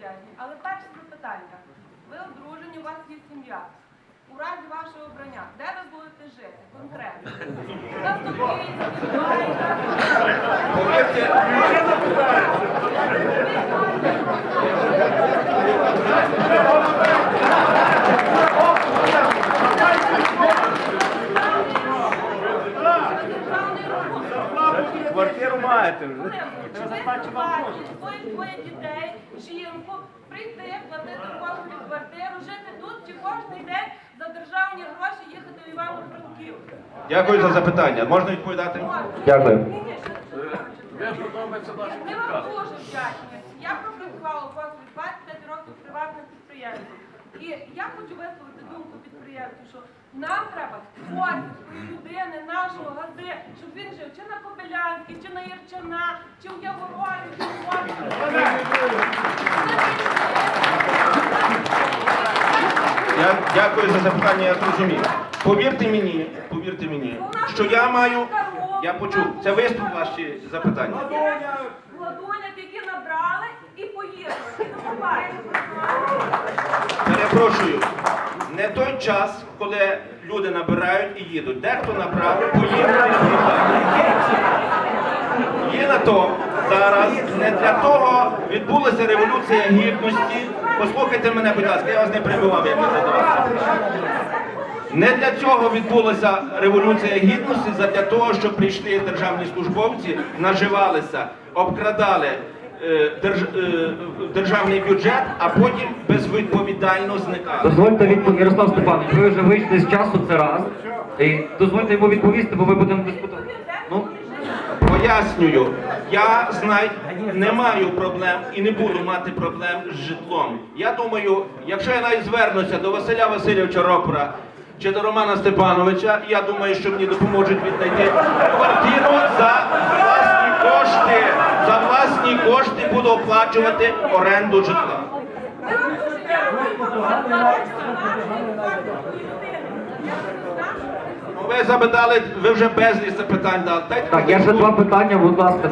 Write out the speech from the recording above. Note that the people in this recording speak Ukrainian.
вдячні. Але перше запитання. Ви одружені, у вас є сім'я. У разі вашого обрання, де ви будете жити конкретно? На Софійській, Майка, державний роботи. Квартиру маєте вже. Чи ви бачите своїх двоє дітей, жінку, прийти, платити кожну квартиру, жити тут чи кожен день за державні гроші їхати в Івано-Франківськ? Дякую за запитання. Можна відповідати? Дякую. Ми вам дуже вдячні. Я пропрацювала у вас 25 років приватних підприємців. І я хочу висловити думку підприємців, що нам треба творчої людини, нашого газди, щоб він жив чи на Кобилянській, чи на Ірчина, чи в Яворові, чи в Я дякую за запитання, я зрозумів. Повірте мені, повірте мені, що я маю. Я почув. Це виступ ваші запитання. Гладуняк, які набрали і поїхали. Перепрошую, не той час, коли люди набирають і їдуть. Дехто набрав, поїхав і. Є на то зараз не для того відбулася революція гідності. Послухайте мене, будь ласка, я вас не перебивав, як ви задавали. Не для цього відбулася революція гідності, задля того, щоб прийшли державні службовці, наживалися, обкрадали державний бюджет, а потім безвідповідально зникали. Дозвольте відповісти, Ярослав Степанович, ви вже вийшли з часу, це раз. І дозвольте йому відповісти, бо ми будемо дискутувати. Ну, Пояснюю, я знаю, не маю проблем і не буду мати проблем з житлом. Я думаю, якщо я навіть звернуся до Василя Васильовича Ропера чи до Романа Степановича, я думаю, що мені допоможуть віднайти квартиру. За власні кошти буду оплачувати оренду житла. Ну, Ви запитали, ви вже безліч запитань дали. Так, я ще два питання, будь ласка,